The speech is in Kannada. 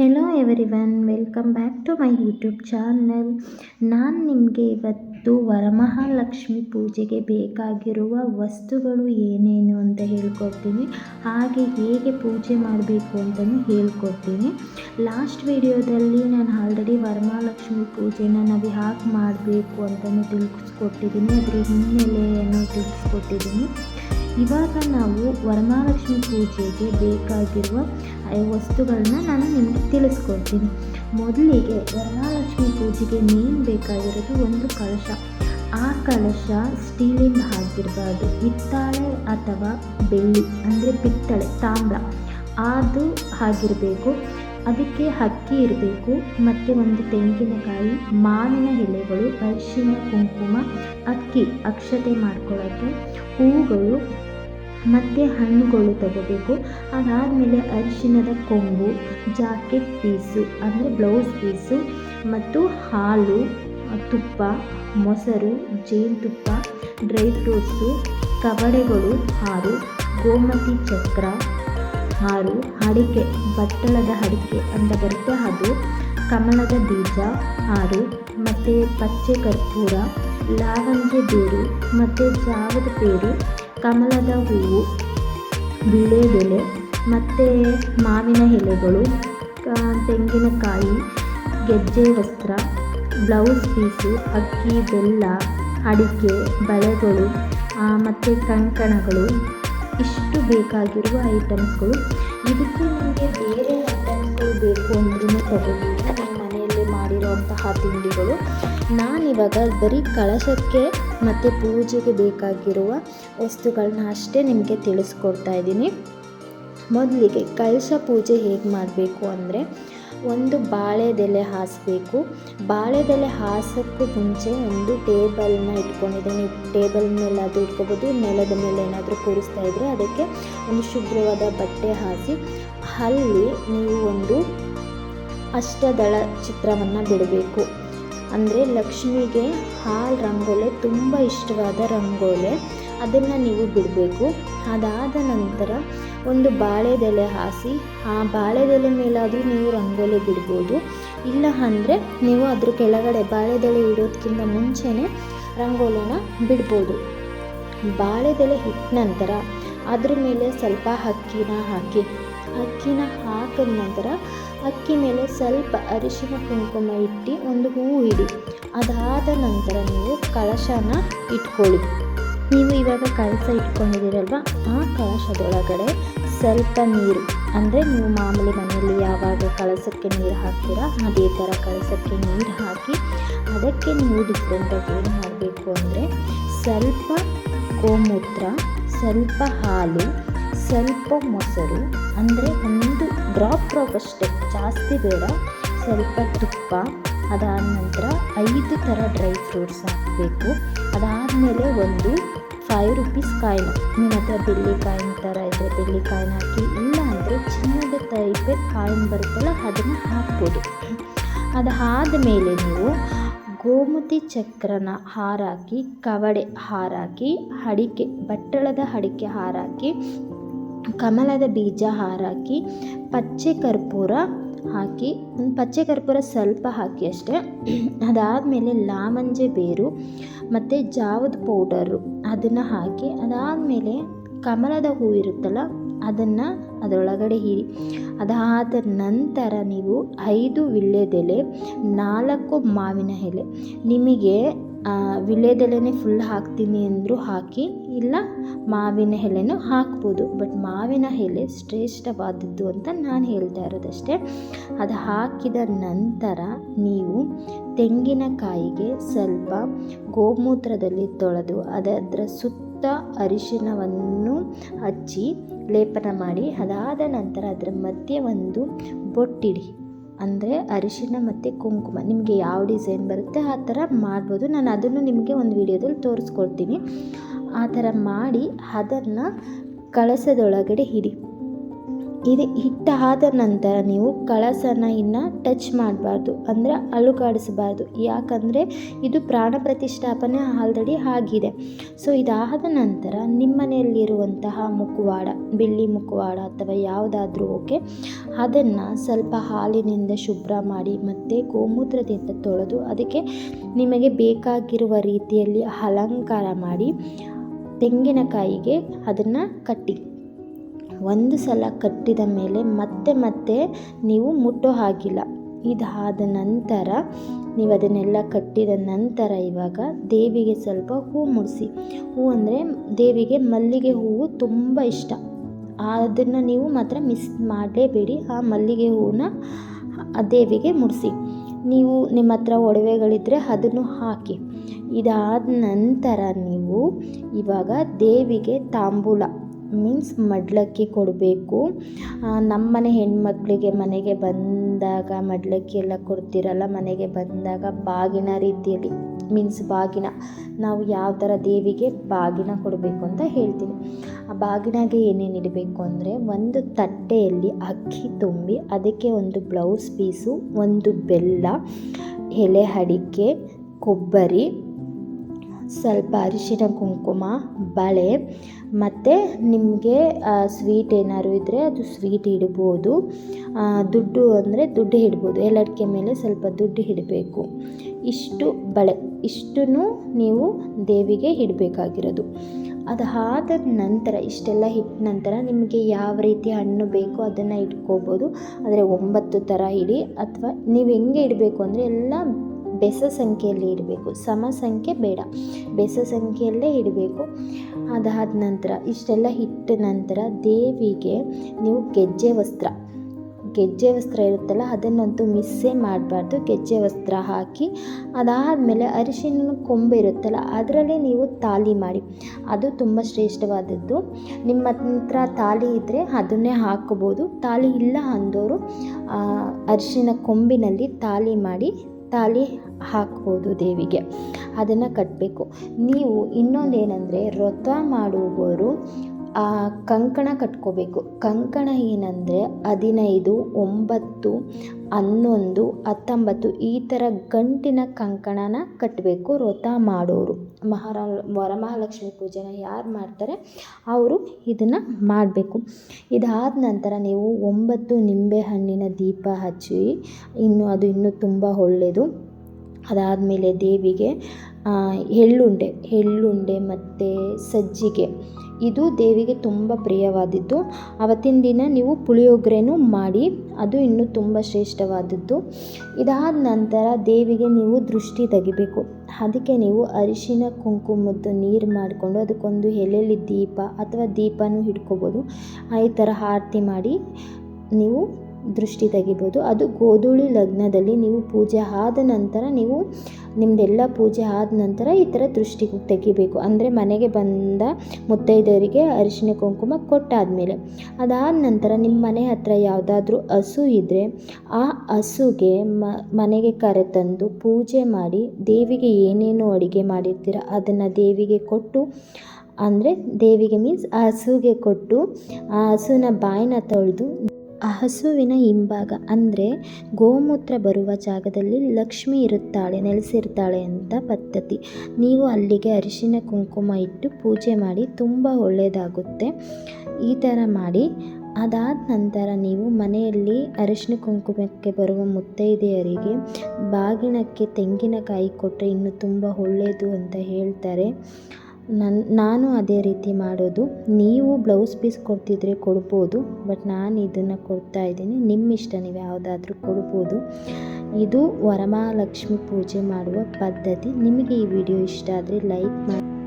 Hello everyone welcome back to my YouTube channel ನಾನು ನಿಮಗೆ ಇವತ್ತು ವರಮಹಾಲಕ್ಷ್ಮಿ ಪೂಜೆಗೆ ಬೇಕಾಗಿರುವ ವಸ್ತುಗಳು ಏನೇನು ಅಂತ ಹೇಳ್ಕೊಡ್ತೀನಿ. ಹಾಗೆ ಹೇಗೆ ಪೂಜೆ ಮಾಡಬೇಕು ಅಂತಲೂ ಹೇಳ್ಕೊಡ್ತೀನಿ. ಲಾಸ್ಟ್ ವಿಡಿಯೋದಲ್ಲಿ ನಾನು ಆಲ್ರೆಡಿ ವರಮಹಾಲಕ್ಷ್ಮಿ ಪೂಜೆನ ನಾವು ಯಾಕೆ ಮಾಡಬೇಕು ಅಂತಲೂ ತಿಳಿಸ್ಕೊಟ್ಟಿದ್ದೀನಿ ಅದರ ಹಿನ್ನೆಲೆಯನ್ನು ತಿಳಿಸ್ಕೊಟ್ಟಿದ್ದೀನಿ ಇವಾಗ ನಾವು ವರಮಹಾಲಕ್ಷ್ಮಿ ಪೂಜೆಗೆ ಬೇಕಾಗಿರುವ ವಸ್ತುಗಳನ್ನ ನಾನು ನಿಮಗೆ ತಿಳಿಸ್ಕೊಡ್ತೀನಿ. ಮೊದಲಿಗೆ ವರಮಹಾಲಕ್ಷ್ಮಿ ಪೂಜೆಗೆ ಮೇನ್ ಬೇಕಾಗಿರೋದು ಒಂದು ಕಳಶ. ಆ ಕಳಶ ಸ್ಟೀಲಿಂದ ಆಗಿರಬಾರ್ದು ಹಿತ್ತಾಳೆ ಅಥವಾ ಬೆಳ್ಳಿ, ಅಂದರೆ ಪಿತ್ತಳೆ, ತಾಮ್ರ. ಅದು ಆಗಿರಬೇಕು ಅದಕ್ಕೆ ಅಕ್ಕಿ ಇರಬೇಕು ಮತ್ತು ಒಂದು ತೆಂಗಿನಕಾಯಿ, ಮಾವಿನ ಎಲೆಗಳು, ಅರಿಶಿನ, ಕುಂಕುಮ, ಅಕ್ಕಿ, ಅಕ್ಷತೆ ಮಾಡ್ಕೊಳ್ಳೋಕ್ಕೆ ಹೂಗಳು ಮತ್ತು ಹಣ್ಣುಗಳು ತಗೋಬೇಕು. ಅದಾದಮೇಲೆ ಅರಿಶಿನದ ಕೊಂಬು, ಜಾಕೆಟ್ ಪೀಸು, ಅಂದರೆ ಬ್ಲೌಸ್ ಪೀಸು ಮತ್ತು ಹಾಲು, ತುಪ್ಪ, ಮೊಸರು, ಜೇನುತುಪ್ಪ, ಡ್ರೈ ಫ್ರೂಟ್ಸು, ಕವಡೆಗಳು ಹಾರು ಗೋಮತಿ ಚಕ್ರ ಆರು ಅಡಿಕೆ ಬಟ್ಟಲದ ಅಡಿಕೆ ಅಂತ ಬರುತ್ತೆ ಅದು. ಕಮಲದ ಬೀಜ ಆರು ಮತ್ತು ಪಚ್ಚೆ ಕರ್ಪೂರ ಲಾವಂಜೆ ಬೇರು, ಮತ್ತು ಜಾವದ ಬೇರು ಕಮಲದ ಹೂವು ವೀಳ್ಯದೆಲೆ ಮತ್ತು ಮಾವಿನ ಎಲೆಗಳು ತೆಂಗಿನಕಾಯಿ, ಗೆಜ್ಜೆ ವಸ್ತ್ರ, ಬ್ಲೌಸ್ ಪೀಸು, ಅಕ್ಕಿ, ಬೆಲ್ಲ, ಅಡಿಕೆ, ಬಳೆಗಳು ಮತ್ತು ಕಂಕಣಗಳು ಇಷ್ಟು ಬೇಕಾಗಿರುವ ಐಟಮ್ಸ್ಗಳು? ಇದಕ್ಕೆ ನಿಮಗೆ ಬೇರೆ ಐಟಮ್ಸ್ಗಳು ಬೇಕು ಅಂದ್ರೂ ತಗೋಬೋದು ನಿಮ್ಮ ಮನೆಯಲ್ಲಿ ಮಾಡಿರೋಂತಹ ತಿಂಡಿಗಳು. ನಾನಿವಾಗ ಬರೀ ಕಳಶಕ್ಕೆ ಮತ್ತು ಪೂಜೆಗೆ ಬೇಕಾಗಿರುವ ವಸ್ತುಗಳನ್ನ ಅಷ್ಟೇ ನಿಮಗೆ ತಿಳಿಸ್ಕೊಡ್ತಾ ಇದ್ದೀನಿ. ಮೊದಲಿಗೆ ಕಳಶ ಪೂಜೆ ಹೇಗೆ ಮಾಡಬೇಕು ಅಂದರೆ ಒಂದು ಬಾಳೆದೆಲೆ ಹಾಸಬೇಕು. ಬಾಳೆದೆಲೆ ಹಾಸೋಕ್ಕೂ ಮುಂಚೆ ಒಂದು ಟೇಬಲ್ನ ಇಟ್ಕೊಂಡಿದ್ದೀನಿ. ಟೇಬಲ್ ಮೇಲೆ ಅದು ಇಟ್ಕೋಬೋದು, ನೆಲದ ಮೇಲೆ ಏನಾದರೂ ಕೂರಿಸ್ತಾ ಇದ್ದರೆ ಅದಕ್ಕೆ ಒಂದು ಶುಭ್ರವಾದ ಬಟ್ಟೆ ಹಾಸಿ, ಅಲ್ಲಿ ನೀವು ಒಂದು ಅಷ್ಟದಳ ಚಿತ್ರವನ್ನು ಬಿಡಬೇಕು. ಅಂದರೆ ಲಕ್ಷ್ಮಿಗೆ ಹಾಲು ರಂಗೋಲೆ ತುಂಬ ಇಷ್ಟವಾದ ರಂಗೋಲೆ. ಅದನ್ನು ನೀವು ಬಿಡಬೇಕು. ಅದಾದ ನಂತರ ಒಂದು ಬಾಳೆದೆಲೆ ಹಾಸಿ, ಆ ಬಾಳೆದೆಲೆ ಮೇಲಾದರೂ ನೀವು ರಂಗೋಲಿ ಬಿಡ್ಬೋದು. ಇಲ್ಲ ಅಂದರೆ ನೀವು ಅದ್ರ ಕೆಳಗಡೆ ಬಾಳೆದೆಲೆ ಇಡೋದಕ್ಕಿಂತ ಮುಂಚೆನೇ ರಂಗೋಲಿನ ಬಿಡ್ಬೋದು. ಬಾಳೆದೆಲೆ ಇಟ್ಟ ನಂತರ ಅದ್ರ ಮೇಲೆ ಸ್ವಲ್ಪ ಅಕ್ಕಿನ ಹಾಕಿ, ಅಕ್ಕಿನ ಹಾಕಿದ ನಂತರ ಅಕ್ಕಿ ಮೇಲೆ ಸ್ವಲ್ಪ ಅರಿಶಿನ ಕುಂಕುಮ ಇಟ್ಟು ಒಂದು ಹೂವು ಇಡಿ. ಅದಾದ ನಂತರ ನೀವು ಕಳಶನ ಇಟ್ಕೊಳ್ಳಿ. ನೀವು ಇವಾಗ ಕಳಸ ಇಟ್ಕೊಂಡಿದ್ದೀರಲ್ವ? ಆ ಕಳಶದೊಳಗಡೆ ಸ್ವಲ್ಪ ನೀರು. ಅಂದರೆ ನೀವು ಮಾಮೂಲಿ ಮನೆಯಲ್ಲಿ ಯಾವಾಗ ಕಳಸಕ್ಕೆ ನೀರು ಹಾಕ್ತೀರಾ, ಅದೇ ಥರ ಕಳಸಕ್ಕೆ ನೀರು ಹಾಕಿ ಅದಕ್ಕೆ ನೀವು ಡಿಫ್ರೆಂಟಾಗಿ ಏನು ಮಾಡಬೇಕು ಅಂದರೆ ಸ್ವಲ್ಪ ಗೋಮೂತ್ರ, ಸ್ವಲ್ಪ ಹಾಲು, ಸ್ವಲ್ಪ ಮೊಸರು, ಅಂದರೆ ಒಂದು ಡ್ರಾಪ್ ಡ್ರಾಪ್ ಅಷ್ಟೇ, ಜಾಸ್ತಿ ಬೇಡ, ಸ್ವಲ್ಪ ತುಪ್ಪ, ಅದಾದ ನಂತರ ಐದು ಥರ ಡ್ರೈ ಫ್ರೂಟ್ಸ್ ಹಾಕಬೇಕು. ಅದಾದಮೇಲೆ ಒಂದು ಫೈವ್ ರುಪೀಸ್ ಕಾಯಿನ ನಿಮ್ಮ ಹತ್ರ ಬೆಳ್ಳಿಕಾಯಿನ ಥರ ಇದ್ದರೆ ಬೆಳ್ಳಿಕಾಯಿನ ಹಾಕಿ, ಇಲ್ಲ ಅಂದರೆ ಚಿನ್ನದ ಟೈಪೇ ಕಾಯಿನ್ ಬರುತ್ತಲ್ಲ, ಅದನ್ನು ಹಾಕ್ಬೋದು. ಅದಾದ ಮೇಲೆ ನೀವು ಗೋಮತಿ ಚಕ್ರನ ಹಾರಾಕಿ ಕವಡೆ ಹಾರಾಕಿ ಅಡಿಕೆ, ಬಟ್ಟಳದ ಅಡಿಕೆ ಹಾರಾಕಿ ಕಮಲದ ಬೀಜ ಹಾರಾಕಿ ಪಚ್ಚೆ ಕರ್ಪೂರ ಹಾಕಿ ಪಚ್ಚೆ ಕರ್ಪೂರ ಸ್ವಲ್ಪ ಹಾಕಿ ಅಷ್ಟೇ. ಅದಾದಮೇಲೆ ಲಾಮಂಜೆ ಬೇರು ಮತ್ತು ಜಾವದ ಪೌಡರು ಅದನ್ನು ಹಾಕಿ, ಅದಾದಮೇಲೆ ಕಮಲದ ಹೂ ಇರುತ್ತಲ್ಲ, ಅದನ್ನು ಅದರೊಳಗಡೆ ಹೀರಿ, ಅದಾದ ನಂತರ ನೀವು ಐದು ವೀಳ್ಯದೆಲೆ ನಾಲ್ಕು ಮಾವಿನ ಎಲೆ, ನಿಮಗೆ ವೀಳ್ಯದೆಲೆನೇ ಫುಲ್ ಹಾಕ್ತೀನಿ ಅಂದರೂ ಹಾಕಿ, ಇಲ್ಲ ಮಾವಿನ ಎಲೆನೂ ಹಾಕ್ಬೋದು. ಬಟ್ ಮಾವಿನ ಎಲೆ ಶ್ರೇಷ್ಠವಾದದ್ದು ಅಂತ ನಾನು ಹೇಳ್ತಾ ಇರೋದಷ್ಟೇ. ಅದು ಹಾಕಿದ ನಂತರ ನೀವು ತೆಂಗಿನಕಾಯಿಗೆ ಸ್ವಲ್ಪ ಗೋಮೂತ್ರದಲ್ಲಿ ತೊಳೆದು ಅದರ ಸುತ್ತ ಅರಿಶಿನವನ್ನು ಹಚ್ಚಿ, ಲೇಪನ ಮಾಡಿ, ಅದಾದ ನಂತರ ಅದರ ಮಧ್ಯೆ ಒಂದು ಬೊಟ್ಟಿಡಿ. ಅಂದರೆ ಅರಿಶಿನ ಮತ್ತು ಕುಂಕುಮ. ನಿಮಗೆ ಯಾವ ಡಿಸೈನ್ ಬರುತ್ತೆ ಆ ಥರ ಮಾಡ್ಬೋದು. ನಾನು ಅದನ್ನು ನಿಮಗೆ ಒಂದು ವಿಡಿಯೋದಲ್ಲಿ ತೋರಿಸ್ಕೊಡ್ತೀನಿ. ಆ ಥರ ಮಾಡಿ ಅದನ್ನು ಕಳಸದೊಳಗಡೆ ಇಡಿ. ಇದು. ಹಿಟ್ಟಾದ ನಂತರ ನೀವು ಕಳಸನ ಇನ್ನು ಟಚ್ ಮಾಡಬಾರ್ದು. ಅಂದರೆ ಅಲುಗಾಡಿಸಬಾರ್ದು. ಯಾಕಂದರೆ ಇದು ಪ್ರಾಣ ಪ್ರತಿಷ್ಠಾಪನೆ ಆಲ್ರೆಡಿ ಆಗಿದೆ. ಸೊ ಇದಾದ ನಂತರ ನಿಮ್ಮನೆಯಲ್ಲಿರುವಂತಹ ಮುಖವಾಡ ಬೆಳ್ಳಿ ಮುಖವಾಡ ಅಥವಾ ಯಾವುದಾದ್ರೂ ಓಕೆ ಅದನ್ನು ಸ್ವಲ್ಪ ಹಾಲಿನಿಂದ ಶುಭ್ರ ಮಾಡಿ ಮತ್ತು ಗೋಮೂತ್ರದಿಂದ ತೊಳೆದು ಅದಕ್ಕೆ ನಿಮಗೆ ಬೇಕಾಗಿರುವ ರೀತಿಯಲ್ಲಿ ಅಲಂಕಾರ ಮಾಡಿ ತೆಂಗಿನಕಾಯಿಗೆ ಅದನ್ನು ಕಟ್ಟಿ. ಒಂದು ಸಲ ಕಟ್ಟಿದ ಮೇಲೆ ಮತ್ತೆ ಮತ್ತೆ ನೀವು ಮುಟ್ಟೋ ಹಾಗಿಲ್ಲ ಇದಾದ ನಂತರ ನೀವು ಅದನ್ನೆಲ್ಲ ಕಟ್ಟಿದ ನಂತರ ಇವಾಗ ದೇವಿಗೆ ಸ್ವಲ್ಪ ಹೂ ಮುಡಿಸಿ. ಹೂ ಅಂದರೆ ದೇವಿಗೆ ಮಲ್ಲಿಗೆ ಹೂವು ತುಂಬ ಇಷ್ಟ. ಅದನ್ನು ನೀವು ಮಾತ್ರ ಮಿಸ್ ಮಾಡಲೇಬೇಡಿ. ಆ ಮಲ್ಲಿಗೆ ಹೂವನ್ನ ದೇವಿಗೆ ಮುಡಿಸಿ. ನೀವು ನಿಮ್ಮ ಹತ್ರ ಒಡವೆಗಳಿದ್ದರೆ ಅದನ್ನು ಹಾಕಿ. ಇದಾದ ನಂತರ ನೀವು ಇವಾಗ ದೇವಿಗೆ ತಾಂಬೂಲ. ಮೀನ್ಸ್ ಮಡ್ಲಕ್ಕಿ ಕೊಡಬೇಕು. ನಮ್ಮನೆ ಹೆಣ್ಮಕ್ಳಿಗೆ ಮನೆಗೆ ಬಂದಾಗ ಮಡ್ಲಕ್ಕಿ ಎಲ್ಲ ಕೊಡ್ತಿರಲ್ಲ, ಮನೆಗೆ ಬಂದಾಗ ಬಾಗಿನ ರೀತಿಯಲ್ಲಿ ಮೀನ್ಸ್ ಬಾಗಿನ. ನಾವು ಯಾವ ಥರ ದೇವಿಗೆ ಬಾಗಿನ ಕೊಡಬೇಕು ಅಂತ ಹೇಳ್ತೀನಿ. ಆ ಬಾಗಿನಾಗೆ ಏನೇನು ಇಡಬೇಕು ಅಂದರೆ, ಒಂದು ತಟ್ಟೆಯಲ್ಲಿ ಅಕ್ಕಿ ತುಂಬಿ, ಅದಕ್ಕೆ ಒಂದು ಬ್ಲೌಸ್ ಪೀಸು ಒಂದು ಬೆಲ್ಲ, ಎಲೆ ಅಡಿಕೆ, ಕೊಬ್ಬರಿ, ಸ್ವಲ್ಪ ಅರಿಶಿನ ಕುಂಕುಮ, ಬಳೆ ಮತ್ತು ನಿಮಗೆ ಸ್ವೀಟ್ ಏನಾದ್ರು ಇದ್ದರೆ ಅದು ಸ್ವೀಟ್ ಇಡ್ಬೋದು. ದುಡ್ಡು ಅಂದರೆ ದುಡ್ಡು ಇಡ್ಬೋದು. ಎಲ್ಲಡಿಕೆ ಮೇಲೆ ಸ್ವಲ್ಪ ದುಡ್ಡು ಇಡಬೇಕು. ಇಷ್ಟು ಬಳೆ, ಇಷ್ಟನ್ನು ನೀವು ದೇವಿಗೆ ಇಡಬೇಕಾಗಿರೋದು. ಅದಾದ ನಂತರ, ಇಷ್ಟೆಲ್ಲ ಇಟ್ಟ ನಂತರ ನಿಮಗೆ ಯಾವ ರೀತಿ ಹಣ್ಣು ಬೇಕೋ ಅದನ್ನು ಇಟ್ಕೋಬೋದು. ಆದರೆ ಒಂಬತ್ತು ಥರ ಇಡಿ. ಅಥವಾ ನೀವು ಹೆಂಗೆ ಇಡಬೇಕು ಅಂದರೆ ಎಲ್ಲ ಬೆಸ ಸಂಖ್ಯೆಯಲ್ಲಿ ಇಡಬೇಕು. ಸಮ ಸಂಖ್ಯೆ ಬೇಡ. ಬೆಸ ಸಂಖ್ಯೆಯಲ್ಲೇ ಇಡಬೇಕು. ಅದಾದ ನಂತರ, ಇಷ್ಟೆಲ್ಲ ಇಟ್ಟ ನಂತರ ದೇವಿಗೆ ನೀವು ಗೆಜ್ಜೆ ವಸ್ತ್ರ. ಗೆಜ್ಜೆ ವಸ್ತ್ರ ಇರುತ್ತಲ್ಲ ಅದನ್ನಂತೂ ಮಿಸ್ಸೇ ಮಾಡಬಾರ್ದು. ಗೆಜ್ಜೆ ವಸ್ತ್ರ ಹಾಕಿ, ಅದಾದಮೇಲೆ ಅರಿಶಿನ ಕೊಂಬೆ ಇರುತ್ತಲ್ಲ, ಅದರಲ್ಲೇ ನೀವು ತಾಲಿ ಮಾಡಿ. ಅದು ತುಂಬ ಶ್ರೇಷ್ಠವಾದದ್ದು. ನಿಮ್ಮ ಹತ್ರ ತಾಲಿ ಇದ್ದರೆ ಅದನ್ನೇ ಹಾಕಬಹುದು ತಾಲಿ ಇಲ್ಲ ಅಂದವರು ಅರಿಶಿನ ಕೊಂಬಿನಲ್ಲಿ ತಾಲಿ ಮಾಡಿ ತಾಲಿ ಹಾಕ್ಬೋದು ದೇವಿಗೆ. ಅದನ್ನು ಕಟ್ಟಬೇಕು ನೀವು ಇನ್ನೊಂದು ಏನಂದರೆ ವ್ರತ ಮಾಡುವವರು ಕಂಕಣ ಕಟ್ಕೋಬೇಕು. ಕಂಕಣ ಏನಂದರೆ ಹದಿನೈದು, ಒಂಬತ್ತು, ಹನ್ನೊಂದು, ಹತ್ತೊಂಬತ್ತು ಈ ಥರ ಗಂಟಿನ ಕಂಕಣನ ಕಟ್ಟಬೇಕು ವ್ರತ ಮಾಡೋರು. ಮಹಾರಾ ವರಮಹಾಲಕ್ಷ್ಮಿ ಪೂಜೆನ ಯಾರು ಮಾಡ್ತಾರೆ? ಅವರು ಇದನ್ನು ಮಾಡಬೇಕು. ಇದಾದ ನಂತರ ನೀವು ಒಂಬತ್ತು ನಿಂಬೆಹಣ್ಣಿನ ದೀಪ ಹಚ್ಚಿ, ಇನ್ನು ಅದು ಇನ್ನೂ ತುಂಬ ಒಳ್ಳೆಯದು ಅದಾದಮೇಲೆ ದೇವಿಗೆ ಎಳ್ಳುಂಡೆ ಎಳ್ಳುಂಡೆ ಮತ್ತು ಸಜ್ಜಿಗೆ. ಇದು ದೇವಿಗೆ ತುಂಬ ಪ್ರಿಯವಾದದ್ದು. ಅವತ್ತಿನ ದಿನ ನೀವು ಪುಳಿಯೋಗರೆನೂ ಮಾಡಿ, ಅದು ಇನ್ನೂ ತುಂಬ ಶ್ರೇಷ್ಠವಾದದ್ದು. ಇದಾದ ನಂತರ ದೇವಿಗೆ ನೀವು ದೃಷ್ಟಿ ತೆಗಿಬೇಕು. ಅದಕ್ಕೆ ನೀವು ಅರಿಶಿನ, ಕುಂಕುಮದ್ದು ನೀರು ಮಾಡಿಕೊಂಡು ಅದಕ್ಕೊಂದು ಎಲೆಯಲ್ಲಿ ದೀಪ ಅಥವಾ ದೀಪನೂ ಹಿಡ್ಕೊಬೋದು. ಈ ಥರ ಆರತಿ ಮಾಡಿ ನೀವು ದೃಷ್ಟಿ ತೆಗಿಬೋದು. ಅದು ಗೋಧೂಳಿ ಲಗ್ನದಲ್ಲಿ ನೀವು ಪೂಜೆ ಆದ ನಂತರ ನೀವು ನಿಮ್ಮದೆಲ್ಲ ಪೂಜೆ ಆದ ನಂತರ ಈ ಥರ ದೃಷ್ಟಿ ತೆಗಿಬೇಕು. ಅಂದರೆ ಮನೆಗೆ ಬಂದ ಮುತ್ತೈದೆಯರಿಗೆ ಅರಿಶಿನ ಕುಂಕುಮ ಕೊಟ್ಟಾದಮೇಲೆ. ಅದಾದ ನಂತರ ನಿಮ್ಮ ಮನೆ ಹತ್ರ ಯಾವುದಾದ್ರೂ ಹಸು ಇದ್ದರೆ ಆ ಹಸುಗೆ ಮನೆಗೆ ಕರೆತಂದು ಪೂಜೆ ಮಾಡಿ ದೇವಿಗೆ ಏನೇನು ಅಡುಗೆ ಮಾಡಿರ್ತೀರ ಅದನ್ನು ದೇವಿಗೆ ಕೊಟ್ಟು, ಅಂದರೆ ದೇವಿಗೆ ಮೀನ್ಸ್ ಆ ಹಸುಗೆ ಕೊಟ್ಟು ಆ ಹಸುವಿನ ಬಾಯಿನ ತೊಳೆದು ಆ ಹಸುವಿನ ಹಿಂಭಾಗ ಅಂದರೆ ಗೋಮೂತ್ರ ಬರುವ ಜಾಗದಲ್ಲಿ ಲಕ್ಷ್ಮಿ ಇರುತ್ತಾಳೆ, ನೆಲೆಸಿರ್ತಾಳೆ ಅಂತ ಪದ್ಧತಿ. ನೀವು ಅಲ್ಲಿಗೆ ಅರಿಶಿನ ಕುಂಕುಮ ಇಟ್ಟು ಪೂಜೆ ಮಾಡಿ ತುಂಬ ಒಳ್ಳೆಯದಾಗುತ್ತೆ. ಈ ಥರ ಮಾಡಿ. ಅದಾದ ನಂತರ ನೀವು ಮನೆಯಲ್ಲಿ ಅರಿಶಿನ ಕುಂಕುಮಕ್ಕೆ ಬರುವ ಮುತ್ತೈದೆಯರಿಗೆ ಬಾಗಿನಕ್ಕೆ ತೆಂಗಿನಕಾಯಿ ಕೊಟ್ಟರೆ ಇನ್ನೂ ತುಂಬ ಒಳ್ಳೆಯದು ಅಂತ ಹೇಳ್ತಾರೆ. ನನ್ನ ನಾನು ಅದೇ ರೀತಿ ಮಾಡೋದು. ನೀವು ಬ್ಲೌಸ್ ಪೀಸ್ ಕೊಡ್ತಿದ್ರೆ ಕೊಡ್ಬೋದು, ಬಟ್ ನಾನು ಇದನ್ನು ಕೊಡ್ತಾ ಇದ್ದೀನಿ. ನಿಮ್ಮ ಇಷ್ಟ, ನೀವು ಯಾವುದಾದ್ರೂ ಕೊಡ್ಬೋದು. ಇದು ವರಮಹಾಲಕ್ಷ್ಮಿ ಪೂಜೆ ಮಾಡುವ ಪದ್ಧತಿ. ನಿಮಗೆ ಈ ವಿಡಿಯೋ ಇಷ್ಟ ಆದರೆ ಲೈಕ್ ಮಾಡಿ.